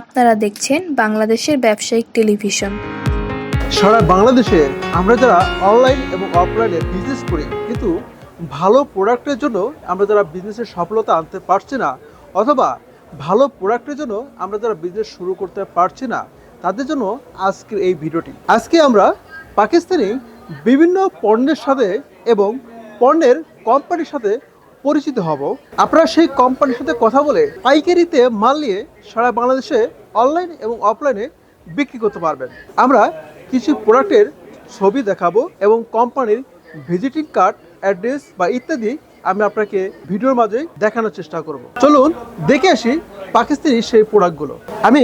আপনারা দেখছেন বাংলাদেশের ব্যবসায়িক টেলিভিশন। সারা বাংলাদেশে আমরা যারা অনলাইন এবং অফলাইনে বিজনেস করি, কিন্তু ভালো প্রোডাক্টের জন্য আমরা যারা বিজনেসের সফলতা আনতে পারছি না, অথবা ভালো প্রোডাক্টের জন্য আমরা যারা বিজনেস শুরু করতে পারছি না, তাদের জন্য আজকের এই ভিডিওটি। আজকে আমরা পাকিস্তানি বিভিন্ন পণ্যের সাথে এবং পণ্যের কোম্পানির সাথে পরিচিত হব। আপনারা সেই কোম্পানির সাথে কথা বলে পাইকারিতে মাল নিয়ে সারা বাংলাদেশে অনলাইন এবং অফলাইনে বিক্রি করতে পারবেন। আমরা কিছু প্রোডাক্টের ছবি দেখাবো এবং কোম্পানির ভিজিটিং কার্ড অ্যাড্রেস বা ইত্যাদি আমি আপনাকে ভিডিওর মাঝে দেখানোর চেষ্টা করব। চলুন দেখে আসি পাকিস্তানি সেই প্রোডাক্টগুলো আমি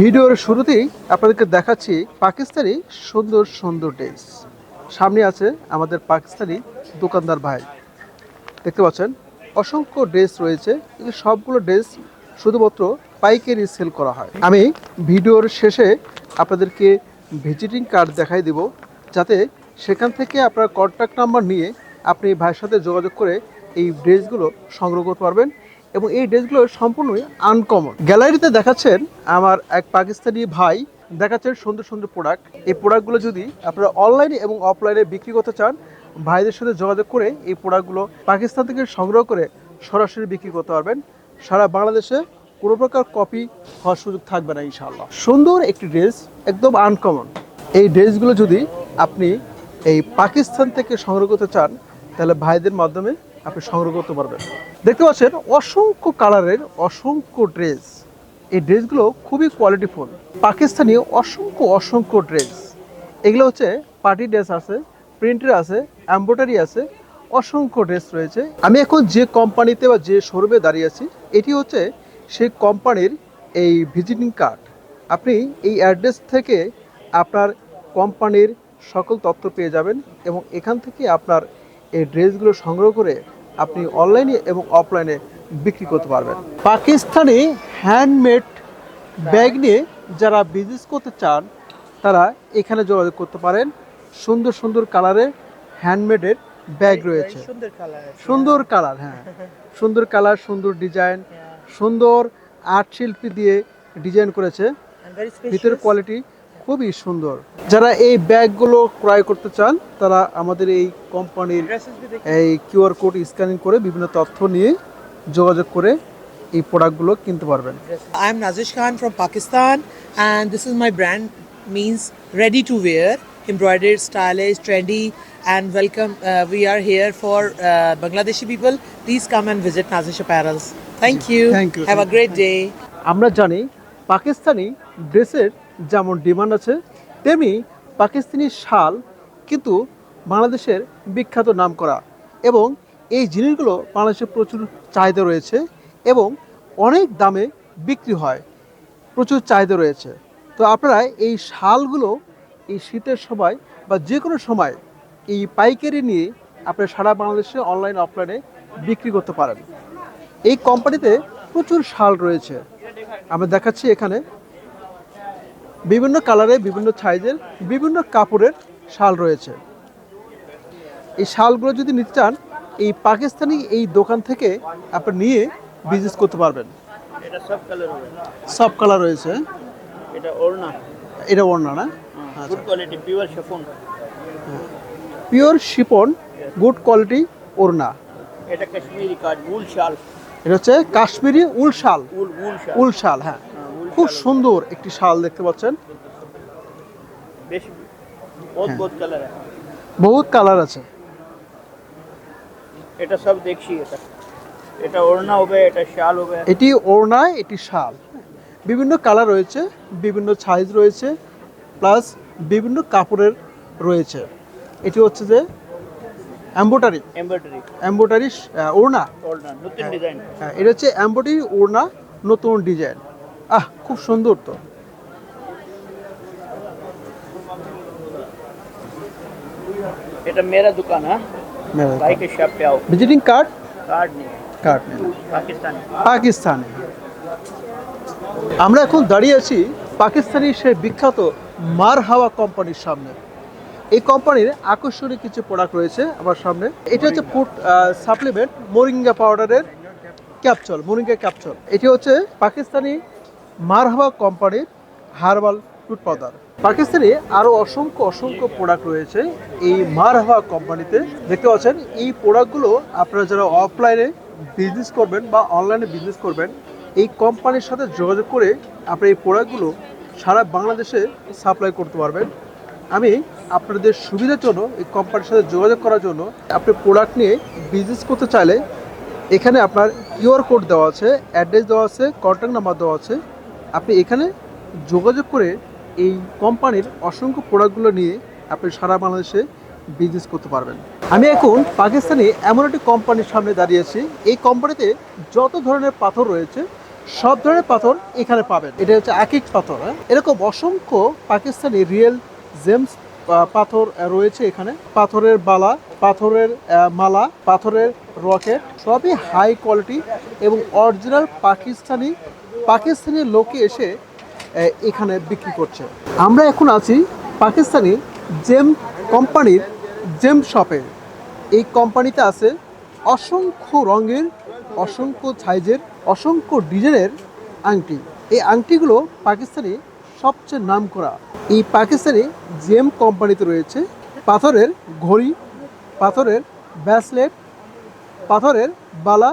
ভিডিওর শুরুতেই আপনাদেরকে দেখাচ্ছি পাকিস্তানি সুন্দর সুন্দর ড্রেস সামনে আছে আমাদের পাকিস্তানি দোকানদার ভাই। দেখতে পাচ্ছেন, অসংখ্য ড্রেস রয়েছে, কিন্তু সবগুলো ড্রেস শুধুমাত্র পাইকারি সেল করা হয়। আমি ভিডিওর শেষে আপনাদেরকে ভিজিটিং কার্ড দেখাই দিব, যাতে সেখান থেকে আপনার কন্ট্যাক্ট নাম্বার নিয়ে আপনি ভাইয়ের সাথে যোগাযোগ করে এই ড্রেসগুলো সংগ্রহ করতে পারবেন এবং এই ড্রেসগুলো সম্পূর্ণই আনকমন গ্যালারিতে দেখাচ্ছেন আমার এক পাকিস্তানি ভাই, দেখাচ্ছেন সুন্দর সুন্দর প্রোডাক্ট এই প্রোডাক্টগুলো যদি আপনারা অনলাইনে এবং অফলাইনে বিক্রি করতে চান ভাইদের সাথে যোগাযোগ করে এই প্রোডাক্টগুলো পাকিস্তান থেকে সংগ্রহ করে সরাসরি বিক্রি করতে পারবেন। সারা বাংলাদেশে কোনো প্রকার কপি হওয়ার সুযোগ থাকবে না ইনশাআল্লাহ। সুন্দর একটি ড্রেস একদম আনকমন এই ড্রেসগুলো যদি আপনি এই পাকিস্তান থেকে সংগ্রহ করতে চান, তাহলে ভাইদের মাধ্যমে আপনি সংগ্রহ করতে পারবেন। দেখতে পাচ্ছেন, অসংখ্য কালারের অসংখ্য ড্রেস এই ড্রেসগুলো খুবই কোয়ালিটিফুল পাকিস্তানি অসংখ্য অসংখ্য ড্রেস এগুলো হচ্ছে পার্টি ড্রেস আছে প্রিন্টের আছে এম্ব্রয়ডারি আছে, অসংখ্য ড্রেস রয়েছে। আমি এখন যে কোম্পানিতে বা যে শোরুমে দাঁড়িয়ে আছি, এটি হচ্ছে সেই কোম্পানির এই ভিজিটিং কার্ড। আপনি এই অ্যাড্রেস থেকে আপনার কোম্পানির সকল তথ্য পেয়ে যাবেন এবং এখান থেকে আপনার এই ড্রেসগুলো সংগ্রহ করে আপনি অনলাইনে এবং অফলাইনে বিক্রি করতে পারবেন। পাকিস্তানি হ্যান্ডমেড ব্যাগ নিয়ে যারা বিজনেস করতে চান, তারা এখানে যোগাযোগ করতে পারেন। সুন্দর সুন্দর কালারের হ্যান্ডমেডের ব্যাগ রয়েছে। সুন্দর কালার সুন্দর কালার হ্যাঁ। সুন্দর কালার সুন্দর ডিজাইন সুন্দর আর্ট শিল্পী দিয়ে ডিজাইন করেছে। ভিতরের কোয়ালিটি খুবই সুন্দর। যারা এই ব্যাগগুলো ক্রয় করতে চান তারা আমাদের এই কোম্পানির এই কিউআর কোড স্ক্যানিং করে বিভিন্ন তথ্য নিয়ে যোগাযোগ করে এই প্রোডাক্টগুলো কিনতে পারবেন। I am Nazish Khan from Pakistan and this is my brand means ready to wear, embroidered, stylish, trendy, and welcome. Uh, we are here for uh, Bangladeshi people. Please come and visit Nazish Apparels. Thank you. Thank you. Have a great day. আমরা জানি পাকিস্তানি ড্রেসের যেমন demand আছে তেমনি পাকিস্তানি শাল কিন্তু বাংলাদেশের বিখ্যাত নাম করা এবং এই জিনিসগুলো বাংলাদেশে প্রচুর চাহিদা রয়েছে এবং অনেক দামে বিক্রি হয় প্রচুর চাহিদা রয়েছে তো আপনারা এই শালগুলো এই শীতের সময় বা যে কোনো সময় এই পাইকারি নিয়ে আপনি সারা বাংলাদেশে অনলাইন অফলাইনে বিক্রি করতে পারেন। এই কোম্পানিতে প্রচুর শাল রয়েছে। আমরা দেখাচ্ছি এখানে বিভিন্ন কালারে বিভিন্ন সাইজের বিভিন্ন কাপড়ের শাল রয়েছে। এই শালগুলো যদি নিতে চান এই পাকিস্তানি এই দোকান থেকে আপনি নিয়ে বিজনেস করতে পারবেন। সব কালার রয়েছে। এটা ওড়না। এটা ওড়না না? Good quality pure chiffon pure chiffon good quality ওড়না। এটা কাশ্মীরি কাজ উল শাল। এটা হচ্ছে কাশ্মীরি উল শাল। উল শাল। হ্যাঁ। হ্যাঁ, খুব সুন্দর একটি শাল দেখতে পাচ্ছেন। হ্যাঁ। বহুত কালার আছে। এটা সব দেখছি এটা। এটা ওড়না হবে এটা শাল হবে। এটি ওড়না এটি শাল। বিভিন্ন কালার রয়েছে বিভিন্ন সাইজ রয়েছে প্লাস বিভিন্ন কাপড়ের রয়েছে। এটি হচ্ছে যে এম্বোটারি এমব্রয়ডারি এম্বোটারি ওড়না ওড়না নতুন ডিজাইন হ্যাঁ এটা হচ্ছে এম্বোটারি ওড়না নতুন ডিজাইন আহ খুব সুন্দর তো এটা মেরা দোকান হ্যাঁ भाई के शॉप पे आओ ভিজিটিং কার্ড कार्ड नहीं কার্ড पाकिस्तानी পাকিস্তানে আমরা এখন দাঁড়িয়ে আছি পাকিস্তানি সেই বিখ্যাত মার হাওয়া কোম্পানির সামনে এই কোম্পানির আকর্ষণীয় কিছু প্রোডাক্ট রয়েছে আমার সামনে। এটা হচ্ছে ফুড সাপ্লিমেন্ট মোরিঙ্গা পাউডারের ক্যাপচল মোরিঙ্গা ক্যাপচল এটি হচ্ছে পাকিস্তানি মারহাবা কোম্পানির হার্বাল টুথ পাউডার পাকিস্তানে আরও অসংখ্য অসংখ্য প্রোডাক্ট রয়েছে এই মারহাবা কোম্পানিতে। দেখতে পাচ্ছেন এই প্রোডাক্টগুলো আপনারা যারা অফলাইনে বিজনেস করবেন বা অনলাইনে বিজনেস করবেন এই কোম্পানির সাথে যোগাযোগ করে আপনি এই প্রোডাক্টগুলো সারা বাংলাদেশে সাপ্লাই করতে পারবেন। আমি আপনাদের সুবিধার জন্য, এই কোম্পানির সাথে যোগাযোগ করার জন্য আপনি প্রোডাক্ট নিয়ে বিজনেস করতে চাইলে এখানে আপনার কিউআর কোড দেওয়া আছে অ্যাড্রেস দেওয়া আছে কন্ট্যাক্ট নাম্বার দেওয়া আছে। আপনি এখানে যোগাযোগ করে এই কোম্পানির অসংখ্য প্রোডাক্টগুলো নিয়ে আপনি সারা বাংলাদেশে বিজনেস করতে পারবেন। আমি এখন পাকিস্তানে এমন একটি কোম্পানির সামনে দাঁড়িয়েছি এই কোম্পানিতে যত ধরনের পাথর রয়েছে, সব ধরনের পাথর এখানে পাবেন। এটা হচ্ছে এক এক পাথর হ্যাঁ? এরকম অসংখ্য পাকিস্তানি রিয়েল জেমস পাথর রয়েছে এখানে। পাথরের বালা, পাথরের মালা, পাথরের রকেট, সবই হাই কোয়ালিটি এবং অরিজিনাল পাকিস্তানি পাকিস্তানি লোকে এসে এখানে বিক্রি করছে। আমরা এখন আছি পাকিস্তানি জেম কোম্পানির জেম শপে। এই কোম্পানিতে আছে অসংখ্য রঙের, অসংখ্য সাইজের, অসংখ্য ডিজাইনের আংটি। এই আংটিগুলো পাকিস্তানি সবচেয়ে নাম করা এই পাকিস্তানি জিএম কোম্পানিতে রয়েছে। পাথরের ঘড়ি পাথরের ব্যাসলেট পাথরের বালা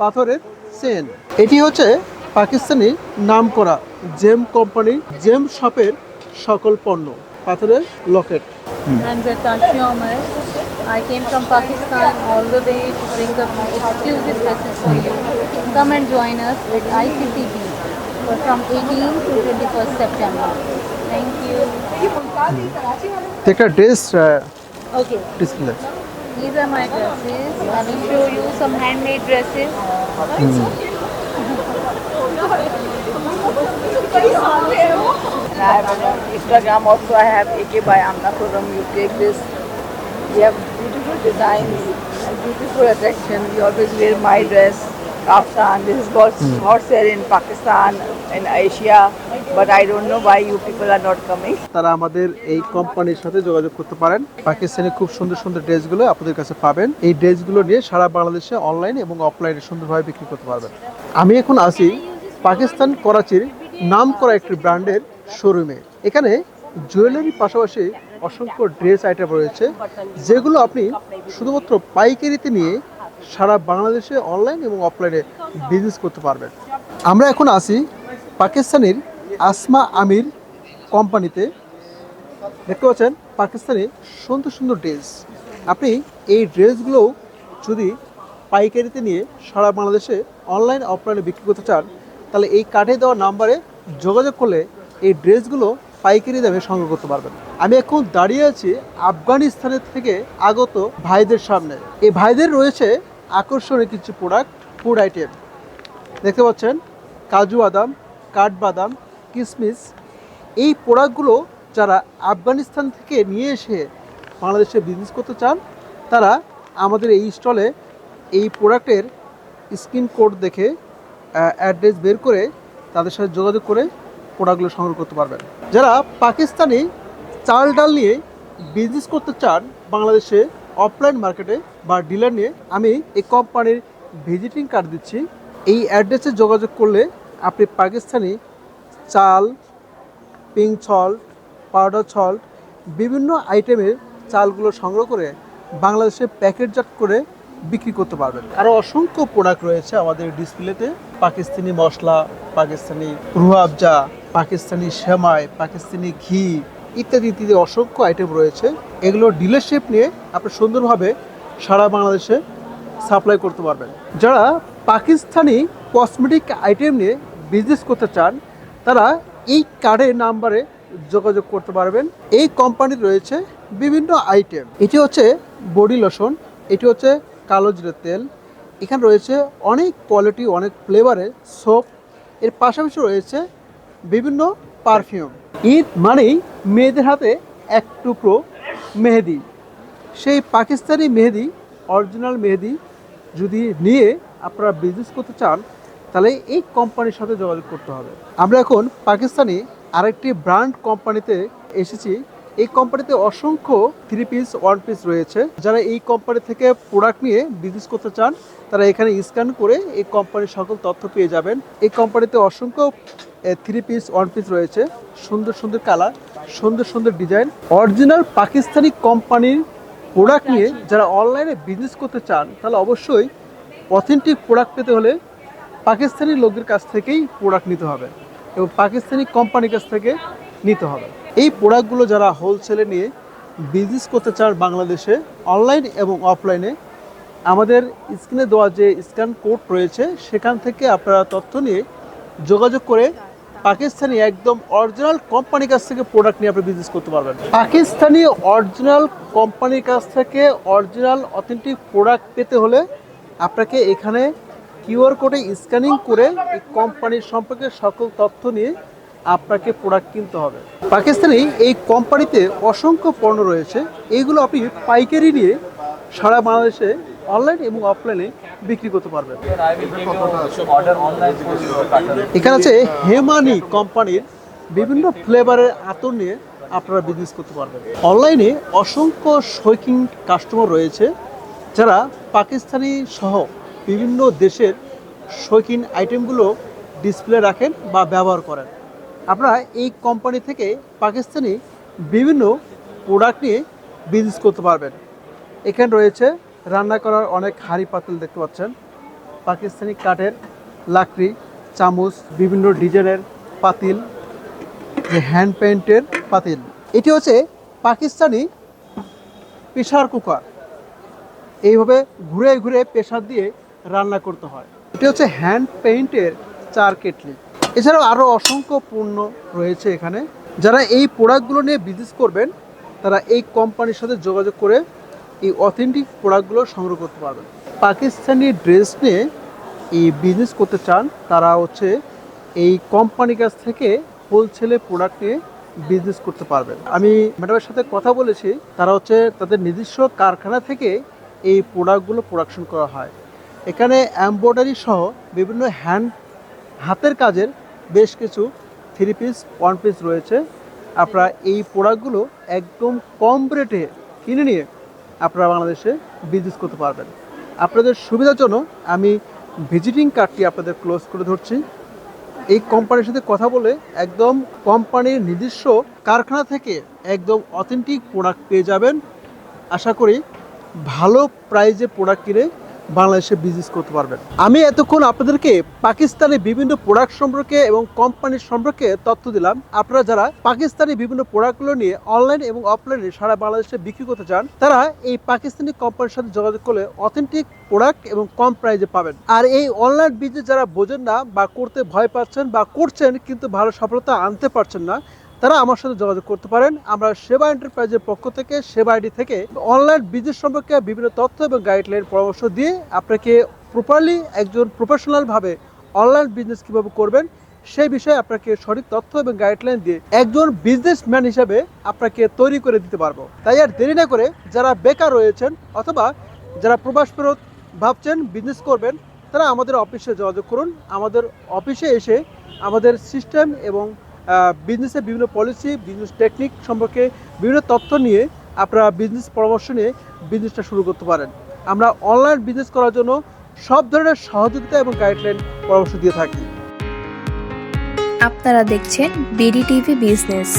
পাথরের সেন এটি হচ্ছে পাকিস্তানি নাম করা জেম কোম্পানি জেম শপের সকল পণ্য পাথরের locket. September thank you Take a taste. Uh, okay. Display. These are my dresses. I will show you some handmade dresses. And I have on Instagram also I have AK by Amna Khurram. You take this. We have beautiful designs and beautiful attraction. We always wear my dress. Kaftan. This is called horsehair in Pakistan and Asia. But I don't know why you people are not coming. তারা আমাদের এই কোম্পানির সাথে যোগাযোগ করতে পারেন পাকিস্তানের খুব সুন্দর সুন্দর ড্রেসগুলো আপনাদের কাছে পাবেন এই ড্রেসগুলো নিয়ে সারা বাংলাদেশে অনলাইন এবং অফলাইনে সুন্দরভাবে বিক্রি করতে পারবেন আমি এখন আছি পাকিস্তান করাচির নাম করা একটি ব্র্যান্ডের শোরুমে এখানে জুয়েলারির পাশাপাশি অসংখ্য ড্রেস আইটেম রয়েছে যেগুলো আপনি শুধুমাত্র পাইকারিতে নিয়ে সারা বাংলাদেশে অনলাইন এবং অফলাইনে বিজনেস করতে পারবেন। আমরা এখন আছি পাকিস্তানের আসমা আমির কোম্পানিতে। দেখতে পাচ্ছেন, পাকিস্তানি সুন্দর সুন্দর ড্রেস আপনি এই ড্রেসগুলো যদি পাইকারিতে নিয়ে সারা বাংলাদেশে অনলাইন অফলাইনে বিক্রি করতে চান, তাহলে এই কার্ডে দেওয়া নাম্বারে যোগাযোগ করলে এই ড্রেসগুলো পাইকারি দামে সংগ্রহ করতে পারবেন। আমি এখন দাঁড়িয়ে আছি আফগানিস্তানের থেকে আগত ভাইদের সামনে। এই ভাইদের রয়েছে আকর্ষণীয় কিছু প্রোডাক্ট ফুড আইটেম দেখতে পাচ্ছেন, কাজু বাদাম কাঠবাদাম কিশমিশ এই প্রোডাক্টগুলো যারা আফগানিস্তান থেকে নিয়ে এসে বাংলাদেশে বিজনেস করতে চান, তারা আমাদের এই স্টলে এই প্রোডাক্টের স্ক্রিন কোড দেখে অ্যাড্রেস বের করে তাদের সাথে যোগাযোগ করে প্রোডাক্টগুলো সংগ্রহ করতে পারবেন। যারা পাকিস্তানি চাল ডাল নিয়ে বিজনেস করতে চান বাংলাদেশে অফলাইন মার্কেটে বা ডিলার নিয়ে, আমি এই কোম্পানির ভিজিটিং কার্ড দিচ্ছি। এই অ্যাড্রেসে যোগাযোগ করলে আপনি পাকিস্তানি চাল পিঙ্ক সল্ট পাউডার সল্ট বিভিন্ন আইটেমের চালগুলো সংগ্রহ করে বাংলাদেশে প্যাকেটজাত করে বিক্রি করতে পারবেন। আরও অসংখ্য প্রোডাক্ট রয়েছে আমাদের ডিসপ্লেতে পাকিস্তানি মশলা, পাকিস্তানি রুয়াবজা পাকিস্তানি সেমাই, পাকিস্তানি ঘি ইত্যাদি ইত্যাদি অসংখ্য আইটেম রয়েছে। এগুলো ডিলারশিপ নিয়ে আপনি সুন্দরভাবে সারা বাংলাদেশে সাপ্লাই করতে পারবেন। যারা পাকিস্তানি কসমেটিক আইটেম নিয়ে বিজনেস করতে চান, তারা এই কার্ডের নাম্বারে যোগাযোগ করতে পারবেন। এই কোম্পানির রয়েছে বিভিন্ন আইটেম এটি হচ্ছে বডি লোশন এটি হচ্ছে কালো জিরের তেল। এখানে রয়েছে অনেক কোয়ালিটি অনেক ফ্লেভারের সোপ এর পাশাপাশি রয়েছে বিভিন্ন পারফিউম। ঈদ মানেই মেয়েদের হাতে এক টুকরো মেহেদি। সেই পাকিস্তানি মেহেদি, অরিজিনাল মেহেদি, যদি নিয়ে আপনারা বিজনেস করতে চান, তাহলে এই কোম্পানির সাথে যোগাযোগ করতে হবে। আমরা এখন পাকিস্তানি আরেকটি ব্র্যান্ড কোম্পানিতে এসেছি। এই কোম্পানিতে অসংখ্য থ্রি পিস ওয়ান পিস রয়েছে। যারা এই কোম্পানি থেকে প্রোডাক্ট নিয়ে বিজনেস করতে চান, তারা এখানে স্ক্যান করে এই কোম্পানির সকল তথ্য পেয়ে যাবেন। এই কোম্পানিতে অসংখ্য থ্রি পিস ওয়ান পিস রয়েছে। সুন্দর সুন্দর কালার সুন্দর সুন্দর ডিজাইন অরিজিনাল পাকিস্তানি কোম্পানির প্রোডাক্ট নিয়ে যারা অনলাইনে বিজনেস করতে চান, তাহলে অবশ্যই অথেন্টিক প্রোডাক্ট পেতে হলে পাকিস্তানি লোকদের কাছ থেকেই প্রোডাক্ট নিতে হবে এবং পাকিস্তানি কোম্পানির কাছ থেকে নিতে হবে। এই প্রোডাক্টগুলো যারা হোলসেলে নিয়ে বিজনেস করতে চান বাংলাদেশে অনলাইন এবং অফলাইনে আমাদের স্ক্রিনে দেওয়া যে স্ক্যান কোড রয়েছে, সেখান থেকে আপনারা তথ্য নিয়ে যোগাযোগ করে পাকিস্তানি একদম অরিজিনাল কোম্পানির কাছ থেকে প্রোডাক্ট নিয়ে আপনি বিজনেস করতে পারবেন। পাকিস্তানি অরিজিনাল কোম্পানির কাছ থেকে অরিজিনাল অথেন্টিক প্রোডাক্ট পেতে হলে আপনাকে এখানে কিউআর কোডে স্ক্যানিং করে এই কোম্পানির সম্পর্কে সকল তথ্য নিয়ে আপনাকে প্রোডাক্ট কিনতে হবে। পাকিস্তানি এই কোম্পানিতে অসংখ্য পণ্য রয়েছে। এইগুলো আপনি পাইকারি নিয়ে সারা বাংলাদেশে অনলাইন এবং অফলাইনে বিক্রি করতে পারবেন। এখানে আছে হেমানি কোম্পানির বিভিন্ন ফ্লেভারের আতর নিয়ে আপনারা বিজনেস করতে পারবেন। অনলাইনে অসংখ্য শৌখিন কাস্টমার রয়েছে, যারা পাকিস্তানি সহ বিভিন্ন দেশের শৌখিন আইটেমগুলো ডিসপ্লে রাখেন বা ব্যবহার করেন। আপনারা এই কোম্পানি থেকে পাকিস্তানি বিভিন্ন প্রোডাক্ট নিয়ে বিজনেস করতে পারবেন। এখানে রয়েছে রান্না করার অনেক হাঁড়ি পাতিল দেখতে পাচ্ছেন। পাকিস্তানি কাঠের লাকড়ি, চামচ, বিভিন্ন ডিজাইনের পাতিল হ্যান্ড পেন্টের পাতিল। এটি হচ্ছে পাকিস্তানি প্রেশার কুকার। এইভাবে ঘুরে ঘুরে প্রেশার দিয়ে রান্না করতে হয়। এটি হচ্ছে হ্যান্ড পেইন্টের চার কেটলি। এছাড়াও আরও অসংখ্য পণ্য রয়েছে এখানে। যারা এই প্রোডাক্টগুলো নিয়ে বিজনেস করবেন, তারা এই কোম্পানির সাথে যোগাযোগ করে এই অথেন্টিক প্রোডাক্টগুলো সংগ্রহ করতে পারবেন। পাকিস্তানি ড্রেস নিয়ে এই বিজনেস করতে চান, তারা হচ্ছে এই কোম্পানির কাছ থেকে হোলসেলে প্রোডাক্ট নিয়ে বিজনেস করতে পারবেন। আমি ম্যাডামের সাথে কথা বলেছি, তারা হচ্ছে তাদের নিজস্ব কারখানা থেকে এই প্রোডাক্টগুলো প্রোডাকশন করা হয়। এখানে এমব্রয়ডারি সহ বিভিন্ন হ্যান্ড হাতের কাজের বেশ কিছু থ্রি পিস ওয়ান পিস রয়েছে। আপনারা এই প্রোডাক্টগুলো একদম কম রেটে কিনে নিয়ে আপনারা বাংলাদেশে বিজনেস করতে পারবেন। আপনাদের সুবিধার জন্য আমি ভিজিটিং কার্ডটি আপনাদের ক্লোজ করে ধরছি। এই কোম্পানির সাথে কথা বলে একদম কোম্পানির নিজস্ব কারখানা থেকে একদম অথেন্টিক প্রোডাক্ট পেয়ে যাবেন। আশা করি ভালো প্রাইজে প্রোডাক্ট কিনে বাংলাদেশে বিজনেস করতে পারবেন। আমি এতক্ষণ আপনাদেরকে পাকিস্তানের বিভিন্ন প্রোডাক্ট সম্পর্কে এবং কোম্পানির সম্পর্কে তথ্য দিলাম। আপনারা যারা পাকিস্তানি বিভিন্ন প্রোডাক্টগুলো নিয়ে অনলাইন এবং অফলাইনে সারা বাংলাদেশে বিক্রি করতে চান, তারা এই পাকিস্তানি কোম্পানির সাথে যোগাযোগ করলে অথেন্টিক প্রোডাক্ট এবং কম প্রাইজে পাবেন। আর এই অনলাইন বিজনেস যারা বোঝেন না বা করতে ভয় পাচ্ছেন বা করছেন, কিন্তু ভালো সফলতা আনতে পারছেন না তারা আমার সাথে যোগাযোগ করতে পারেন। আমরা সেবা এন্টারপ্রাইজের পক্ষ থেকে, সেবা আইডি থেকে অনলাইন বিজনেস সম্পর্কে বিভিন্ন তথ্য এবং গাইডলাইন পরামর্শ দিয়ে আপনাকে প্রপারলি একজন প্রফেশনালভাবে অনলাইন বিজনেস কীভাবে করবেন, সেই বিষয়ে আপনাকে সঠিক তথ্য এবং গাইডলাইন দিয়ে একজন বিজনেসম্যান হিসাবে আপনাকে তৈরি করে দিতে পারব। তাই আর দেরি না করে যারা বেকার রয়েছেন অথবা যারা প্রবাস ফেরত ভাবছেন বিজনেস করবেন, তারা আমাদের অফিসে যোগাযোগ করুন। আমাদের অফিসে এসে আমাদের সিস্টেম এবং বিজনেসের বিভিন্ন পলিসি বিজনেস টেকনিক সম্পর্কে বিভিন্ন তথ্য নিয়ে আপনারা বিজনেস পরামর্শ নিয়ে বিজনেসটা শুরু করতে পারেন। আমরা অনলাইন বিজনেস করার জন্য সব ধরনের সহযোগিতা এবং গাইডলাইন পরামর্শ দিয়ে থাকি। আপনারা দেখছেন বিডি টিভি বিজনেস